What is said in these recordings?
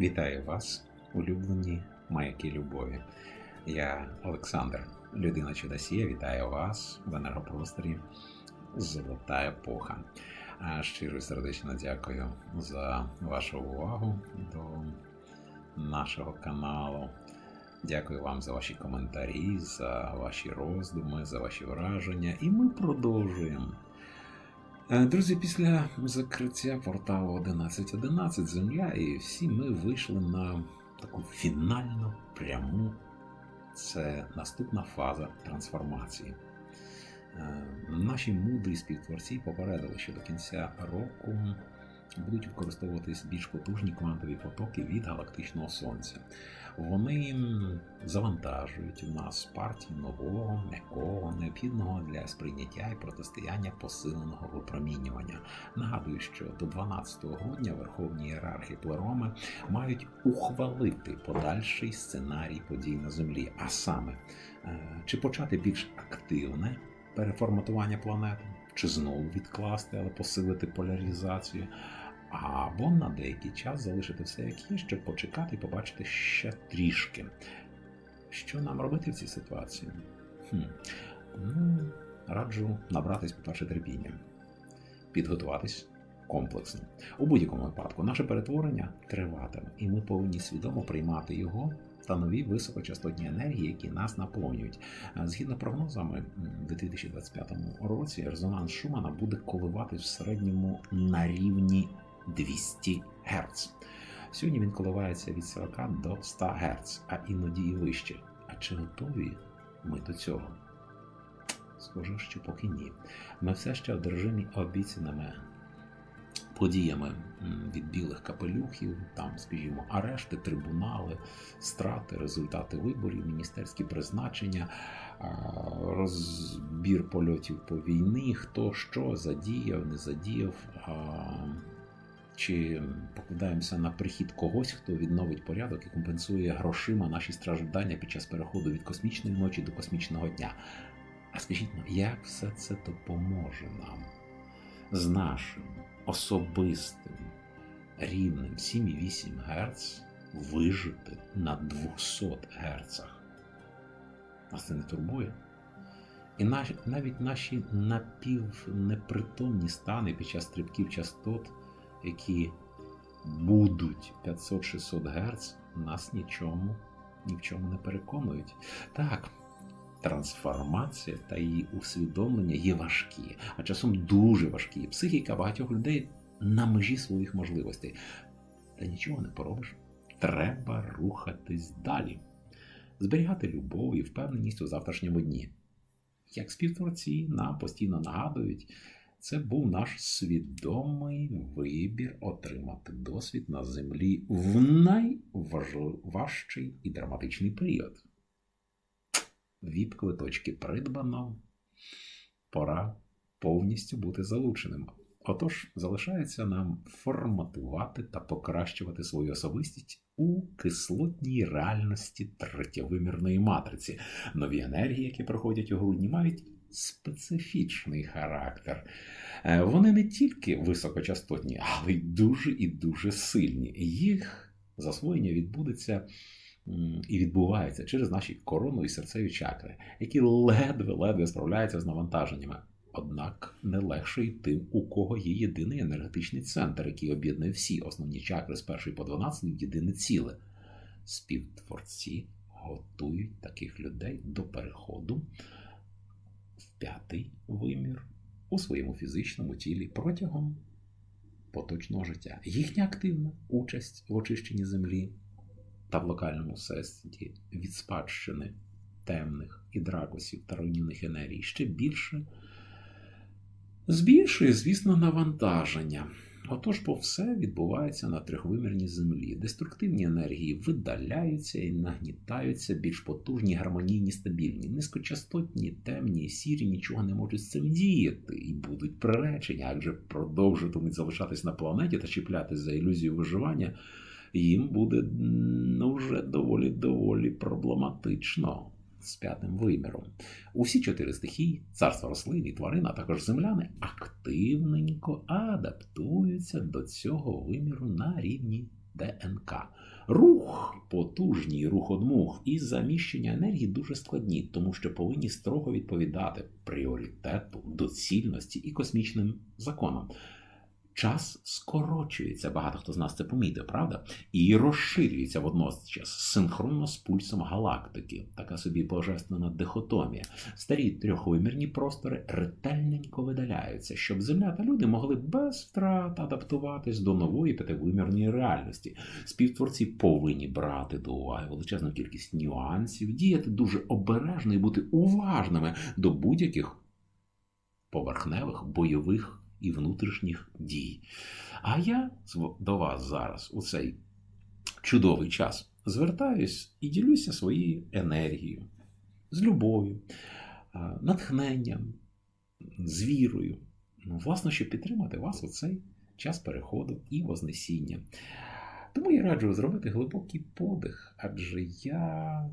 Вітаю вас, улюблені маяки любові. Я Олександр, людина Чудосія. Вітаю вас в енергопросторі Золота епоха. Щиро і сердечно дякую за вашу увагу до нашого каналу. Дякую вам за ваші коментарі, за ваші роздуми, за ваші враження. І ми продовжуємо. Е, Друзі, після закриття порталу 1111 Земля і всі ми вийшли на таку фінальну пряму. Це наступна фаза трансформації. Е, Наші мудрі співтворці попередили, що до кінця року будуть використовуватись більш потужні квантові потоки від галактичного сонця. Вони завантажують у нас партію нового, м'якого, необхідного для сприйняття і протистояння посиленого випромінювання. Нагадую, що до 12 грудня верховні ієрархи Плероми мають ухвалити подальший сценарій подій на Землі, а саме, е, чи почати більш активне переформатування планети, чи знову відкласти, але посилити поляризацію, або на деякий час залишити все як є, щоб почекати і побачити ще трішки. Що нам робити в цій ситуації? Хм. Ну, раджу набратись, по-перше, терпіння, підготуватись комплексно. У будь-якому випадку наше перетворення триватиме, і ми повинні свідомо приймати його та нові високочастотні енергії, які нас наповнюють. Е, Згідно прогнозами, в 2025 році резонанс Шумана буде коливати в середньому на рівні 200 Гц. Сьогодні він коливається від 40 до 100 Гц, а іноді і вище. А чи готові ми до цього? Схоже, що поки ні. Ми все ще одержимі обіцяними подіями від білих капелюхів, там, скажімо, арешти, трибунали, страти, результати виборів, міністерські призначення, розбір польотів по війні, хто що задіяв, не задіяв. Чи покладаємося на прихід когось, хто відновить порядок і компенсує грошима наші страждання під час переходу від космічної ночі до космічного дня? А скажіть, ну, як все це допоможе нам з нашим особистим рівнем 7,8 Гц вижити на 200 Гц? Нас це не турбує? І навіть наші напівнепритомні стани під час стрибків частот, які будуть 500-600 Гц, нас нічому, ні в чому не переконують. Так, трансформація та її усвідомлення є важкі, а часом дуже важкі. Психіка багатьох людей на межі своїх можливостей. Та нічого не поробиш. Треба рухатись далі, зберігати любов і впевненість у завтрашньому дні. Як співтворці нам постійно нагадують, це був наш свідомий вибір отримати досвід на землі в найважчий і драматичний період. Віп квиточки придбано, пора повністю бути залученим. Отож, залишається нам форматувати та покращувати свою особистість у кислотній реальності третьовимірної матриці. Нові енергії, які проходять у грудні, мають специфічний характер. Е, Вони не тільки високочастотні, але й дуже і дуже сильні. Їх засвоєння відбудеться і відбувається через наші корону і серцеві чакри, які ледве-ледве справляються з навантаженнями. Однак не легше й тим, у кого є єдиний енергетичний центр, який об'єднує всі основні чакри з першої по 12 в єдине ціле. Співтворці готують таких людей до переходу п'ятий вимір у своєму фізичному тілі протягом поточного життя. Їхня активна участь в очищенні землі та в локальному всесвіті від спадщини темних і дракосів та руйнівних енергій ще більше збільшує, звісно, навантаження. Отож, бо все відбувається на трьохвимірній землі. Деструктивні енергії видаляються і нагнітаються, більш потужні, гармонійні, стабільні, низькочастотні, темні, сірі нічого не можуть з цим діяти і будуть приречені, адже продовжуватимуть залишатись на планеті та чіплятись за ілюзію виживання. Їм буде ну, вже доволі доволі проблематично з п'ятим виміром. Усі чотири стихії, царство рослин і тварин, а також земляни, активненько адаптуються до цього виміру на рівні ДНК. Рух потужній, рух одмух і заміщення енергії дуже складні, тому що повинні строго відповідати пріоритету, доцільності і космічним законам. Час скорочується, багато хто з нас це помітив, правда? І розширюється водночас синхронно з пульсом галактики, така собі божественна дихотомія. Старі трьохвимірні простори ретельненько видаляються, щоб Земля та люди могли без втрат адаптуватись до нової п'ятивимірної реальності. Співтворці повинні брати до уваги величезну кількість нюансів, діяти дуже обережно і бути уважними до будь-яких поверхневих бойових і внутрішніх дій. А я до вас зараз у цей чудовий час звертаюсь і ділюся своєю енергією, з любов'ю, натхненням, з вірою. Ну, власне, щоб підтримати вас у цей час переходу і вознесіння. Тому я раджу зробити глибокий подих, адже я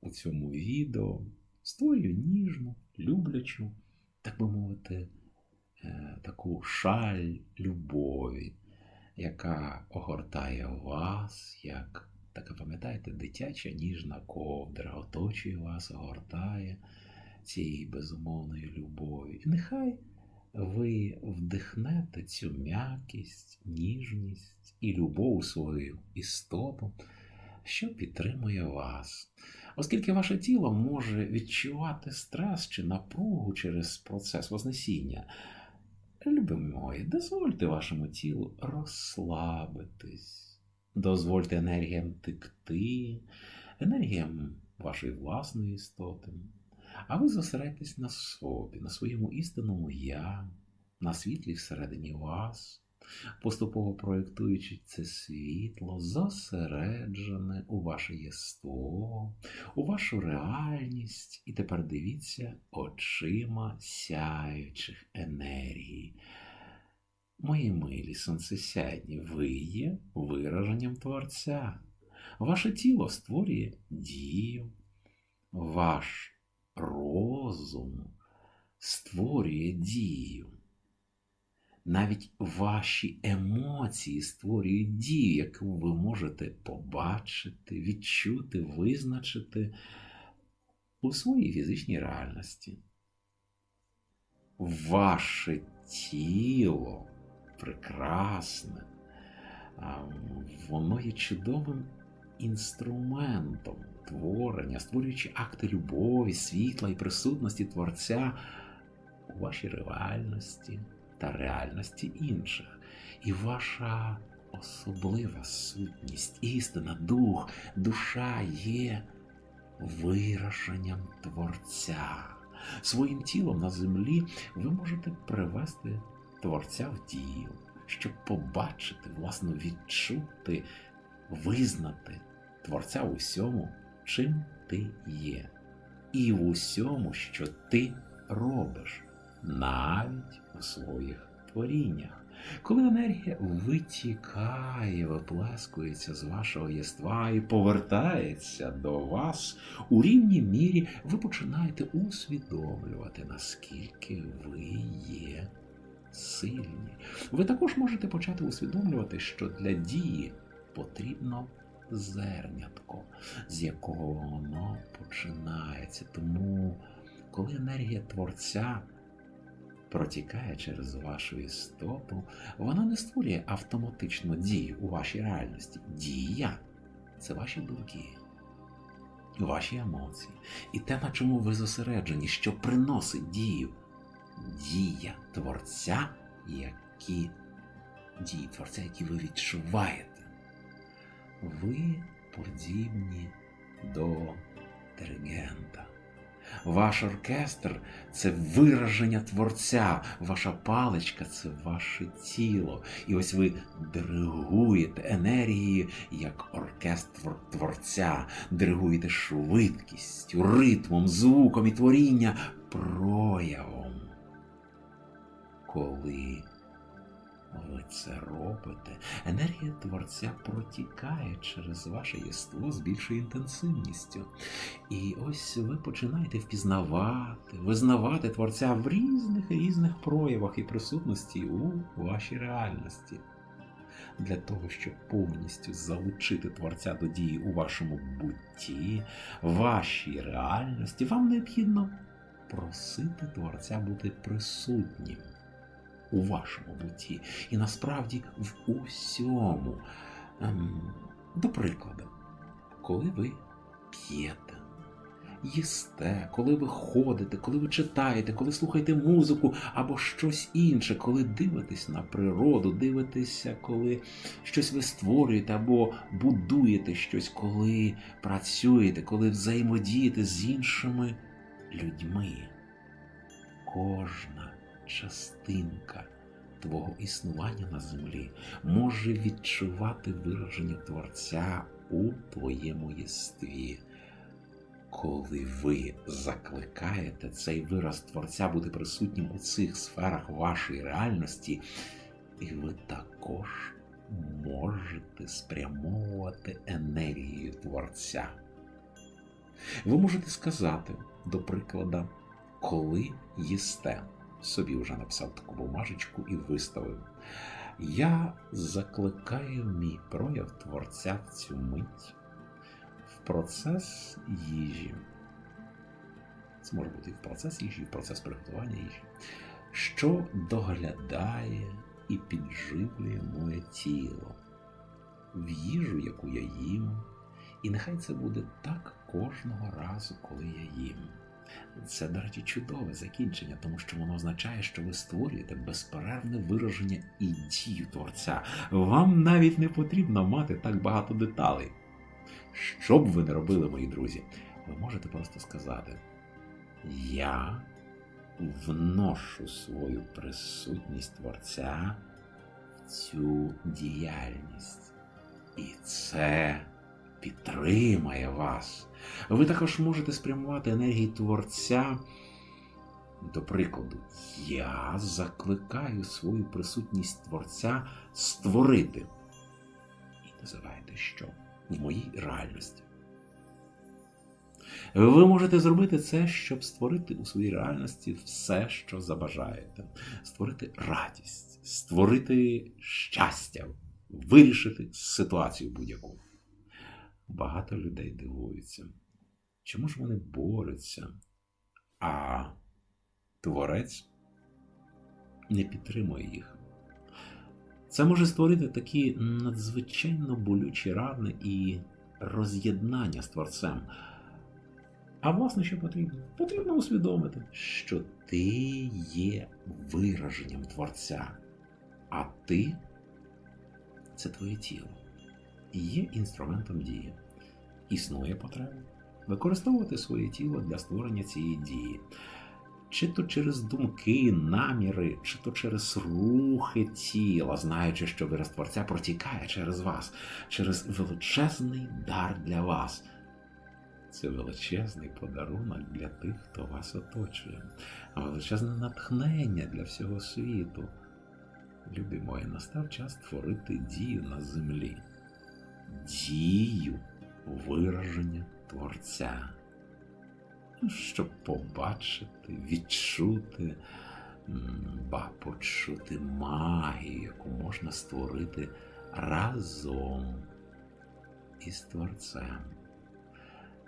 у цьому відео створюю ніжну, люблячу, так би мовити, таку шаль любові, яка огортає вас, як така, пам'ятаєте, дитяча ніжна ковдра, оточує вас, огортає цієї безумовної любові. І нехай ви вдихнете цю м'якість, ніжність і любов свою істоту, що підтримує вас. Оскільки ваше тіло може відчувати стрес чи напругу через процес вознесіння. Любимі мої, дозвольте вашому тілу розслабитись, дозвольте енергіям текти, енергіям вашої власної істоти, а ви зосередьтесь на собі, на своєму істинному я, на світлі всередині вас поступово проєктуючи це світло, зосереджене у ваше єство, у вашу реальність, і тепер дивіться очима сяючих енергій. Мої милі сонцесядні, ви є вираженням Творця. Ваше тіло створює дію, ваш розум створює дію. Навіть ваші емоції створюють дію, яку ви можете побачити, відчути, визначити у своїй фізичній реальності. Ваше тіло прекрасне, воно є чудовим інструментом творення, створюючи акти любові, світла і присутності Творця у вашій реальності та реальності інших. І ваша особлива сутність, істина, дух, душа є вираженням Творця. Своїм тілом на землі ви можете привести Творця в дію, щоб побачити, власно відчути, визнати Творця в усьому, чим ти є, і в усьому, що ти робиш навіть у своїх творіннях. Коли енергія витікає, виплескується з вашого єства і повертається до вас, у рівній мірі ви починаєте усвідомлювати, наскільки ви є сильні. Ви також можете почати усвідомлювати, що для дії потрібно зернятко, з якого воно починається. Тому коли енергія творця протікає через вашу істоту, вона не створює автоматично дію у вашій реальності. Дія це ваші думки, ваші емоції. І те, на чому ви зосереджені, що приносить дію. Дія творця, які дії творця, які ви відчуваєте. Ви подібні до диригента. Ваш оркестр це вираження творця, ваша паличка це ваше тіло. І ось ви диригуєте енергією як оркестр творця, диригуєте швидкістю, ритмом, звуком і творіння проявом. Коли ви це робите, енергія творця протікає через ваше єство з більшою інтенсивністю. І ось ви починаєте впізнавати, визнавати творця в різних різних проявах і присутності у вашій реальності. для того, щоб повністю залучити творця до дії у вашому бутті, вашій реальності, вам необхідно просити творця бути присутнім у вашому бутті. І насправді в усьому. Ем, До прикладу, коли ви п'єте, їсте, коли ви ходите, коли ви читаєте, коли слухаєте музику або щось інше, коли дивитесь на природу, дивитеся, коли щось ви створюєте або будуєте щось, коли працюєте, коли взаємодієте з іншими людьми. Кожна частинка твого існування на землі може відчувати вираження Творця у твоєму єстві. Коли ви закликаєте цей вираз Творця бути присутнім у цих сферах вашої реальності, і ви також можете спрямовувати енергію Творця. Ви можете сказати, до прикладу, коли їсте. Собі вже написав таку бумажечку і виставив. Я закликаю мій прояв Творця в цю мить в процес їжі. Це може бути і в процес їжі, і в процес приготування їжі, що доглядає і підживлює моє тіло в їжу, яку я їм. І нехай це буде так кожного разу, коли я їм. Це, до речі, чудове закінчення, тому що воно означає, що ви створюєте безперервне вираження і дію творця. Вам навіть не потрібно мати так багато деталей. Що б ви не робили, мої друзі, ви можете просто сказати: Я вношу свою присутність творця в цю діяльність. І це підтримає вас. Ви також можете спрямувати енергії творця. До прикладу, я закликаю свою присутність творця створити. І називаєте що? В моїй реальності. Ви можете зробити це, щоб створити у своїй реальності все, що забажаєте. Створити радість, створити щастя, вирішити ситуацію будь-яку. Багато людей дивуються. Чому ж вони борються, а творець не підтримує їх? Це може створити такі надзвичайно болючі рани і роз'єднання з творцем. А власне, що потрібно? Потрібно усвідомити, що ти є вираженням творця, а ти це твоє тіло і є інструментом дії. Існує потреба використовувати своє тіло для створення цієї дії. Чи то через думки, наміри, чи то через рухи тіла, знаючи, що вираз творця протікає через вас, через величезний дар для вас. Це величезний подарунок для тих, хто вас оточує, величезне натхнення для всього світу. Любі мої, настав час творити дію на землі, дію вираження Творця, щоб побачити, відчути, ба почути магію, яку можна створити разом із Творцем.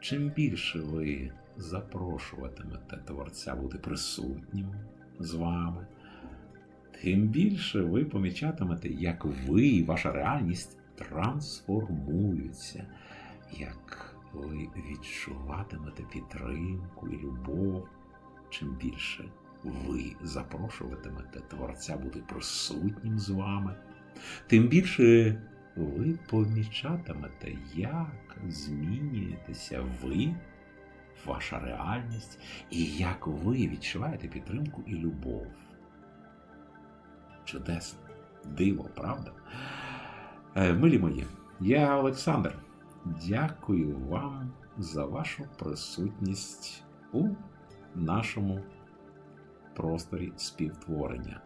Чим більше ви запрошуватимете Творця бути присутнім з вами, тим більше ви помічатимете, як ви і ваша реальність трансформуються, як ви відчуватимете підтримку і любов, чим більше ви запрошуватимете Творця бути присутнім з вами, тим більше ви помічатимете, як змінюєтеся ви, ваша реальність, і як ви відчуваєте підтримку і любов. Чудесно, диво, правда? Е, милі мої, я Олександр. Дякую вам за вашу присутність у нашому просторі співтворення.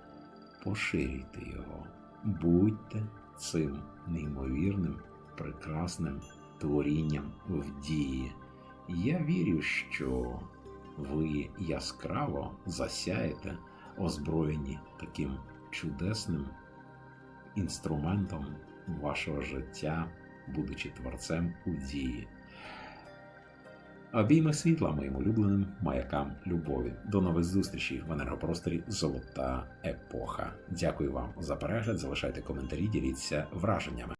Поширюйте його, будьте цим неймовірним, прекрасним творінням в дії. Я вірю, що ви яскраво засяєте, озброєні таким чудесним інструментом вашого життя, будучи творцем у дії. Обійми світла моїм улюбленим маякам любові. До нових зустрічей в енергопросторі Золота епоха. Дякую вам за перегляд. Залишайте коментарі, діліться враженнями.